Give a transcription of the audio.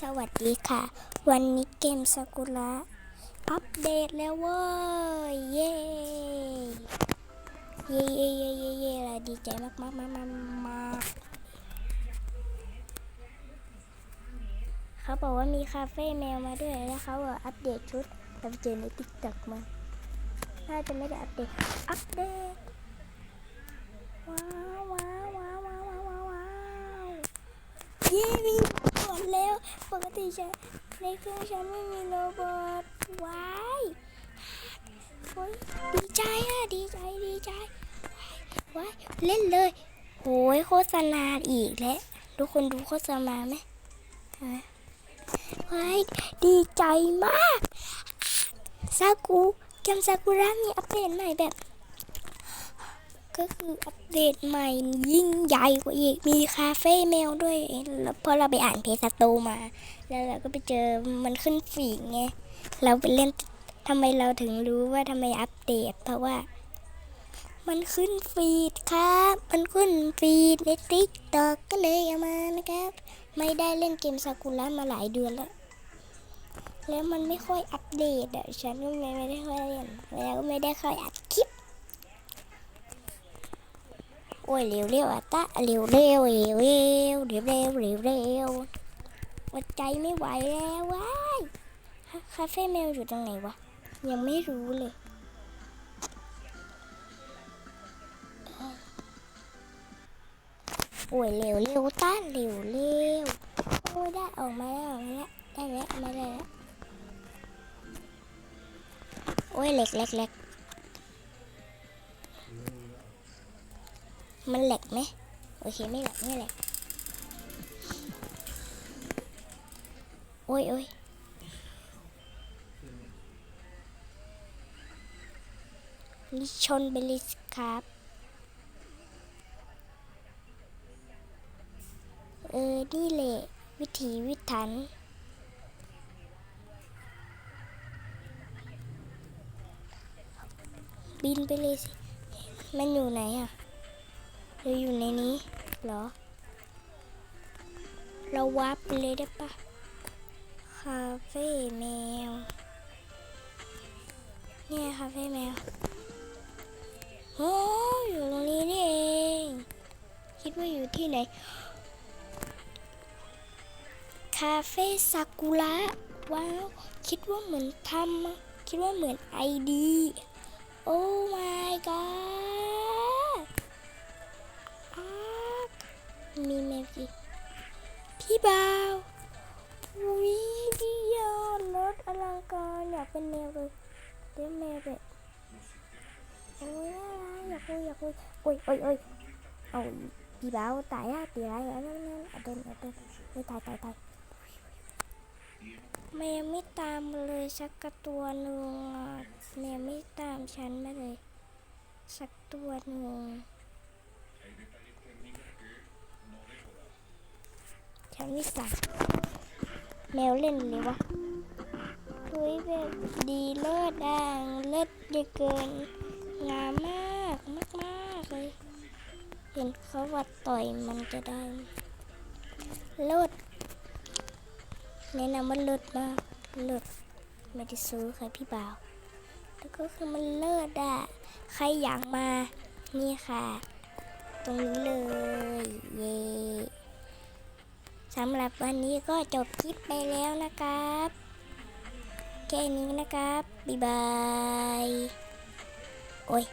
สวัสดีค่ะ วันนี้เกมซากุระอัปเดตแล้วเว้ย เย้เย้เย้เย้เย้เย้เราดีใจมากมากมากมากมากเขาบอกว่ามีคาเฟ่แมวมาด้วยแล้วเขาอัปเดตชุดเราเจอในติ๊กต็อกมา น่าจะไม่ได้อัปเดต อัปเดต ว้าวว้าวว้าวว้าวว้าวว้าวว้าวเย้มีหมดแล้ว ป กติฉันในเครื่องฉันไม่มีโรบอทว้ายโอ้ยดีใจอะดีใจดีใจว้ายเล่นเลยโหยโฆษณาอีกแล้วทุกคนดูโฆษณาไหมฮะว้ายดีใจมากซากุเกมซากุระมีอัปเดตใหม่แบบ ก็คืออัปเดตใหม่ยิ่งใหญ่กว่าอีก มีคาเฟ่แมวด้วยแล้วพอเราไปอ่านเพจสตูมา แล้วเราก็ไปเจอมันขึ้นฟีดไง เราไปเล่นทำไมเราถึงรู้ว่าทำไมอัปเดต เพราะว่า มันขึ้นฟีดครับ มันขึ้นฟีดในติ๊กตอกก็เลยเอามานะครับ ไม่ได้เล่นเกมซากุระมาหลายเดือนแล้ว แล้วมันไม่ค่อยอัปเดตอะฉันก็ไม่ไม่ได้ค่อยเล่นแล้วก็ไม่ได้ค่อยอัดคลิป โอ้ยเร็วเร็วอะตะเร็วเร็วเร็วเร็วเร็วเร็วเร็วเร็วอดใจไม่ไหวแล้วว้ายคาคาเฟ่แมวอยู่ตรงไหนวะ ยังไม่รู้เลยโอ้ยเร็วเร็วตะเร็วเร็วโอ้ยได้ออกมาแล้วออกมาแล้วได้แล้วมาแล้วโอ้ยเล็กเล็กเล็ก มันแหลกไหมโอเคไม่แหลกไม่แหลกโอ้ยโอ้ยนี่ชนไปเลยสิครับ เออ นี่แหละ วิถีวิถัน บินไปเลยสิ มันอยู่ไหนอะ เราอยู่ในนี้เหรอ เราวับไปเลยได้ปะคาเฟ่แมว เนี่ยคาเฟ่แมวโอ้อยู่ตรงนี้นี่เอง คิดว่าอยู่ที่ไหน คาเฟ่ซากุระว้าว คิดว่าเหมือนทำคิดว่าเหมือนไอดี โอ้ my god มีแมวกี่พี่บ่าวอุ้ยดีอะรถอลังการอยากเป็นแมวเลยเลี้ยงแมวแบบโอ้ยอยากคุยอยากคุยโอ้ยโอ้ยโอ้ยเอาพี่บ่าวตายอะตีไรอะนั่นนั่นอาเดินอาเดินไม่ตายตายตายแมวไม่ตามเลยสักกระตัวหนึ่งแมวไม่ตามฉันมาเลย สักตัวหนึ่ง ฉันไม่สั่งแมวเล่นเลยวะเฮ้ยแบบดีเลิศอ่างเลิศเหลือเกิน งามมากมากมากเลย เห็นเขาว่าต่อยมันจะได้เลิศแนะนำว่าเลิศมากเลิศไม่ได้ซื้อใครพี่บ่าวแล้วก็คือมันเลิศอะใครอยากมานี่ค่ะ ตรงนี้เลย เย้ สำหรับวันนี้ก็จบคลิปไปแล้วนะครับ แค่นี้นะครับ บ๊ายบาย โอ้ย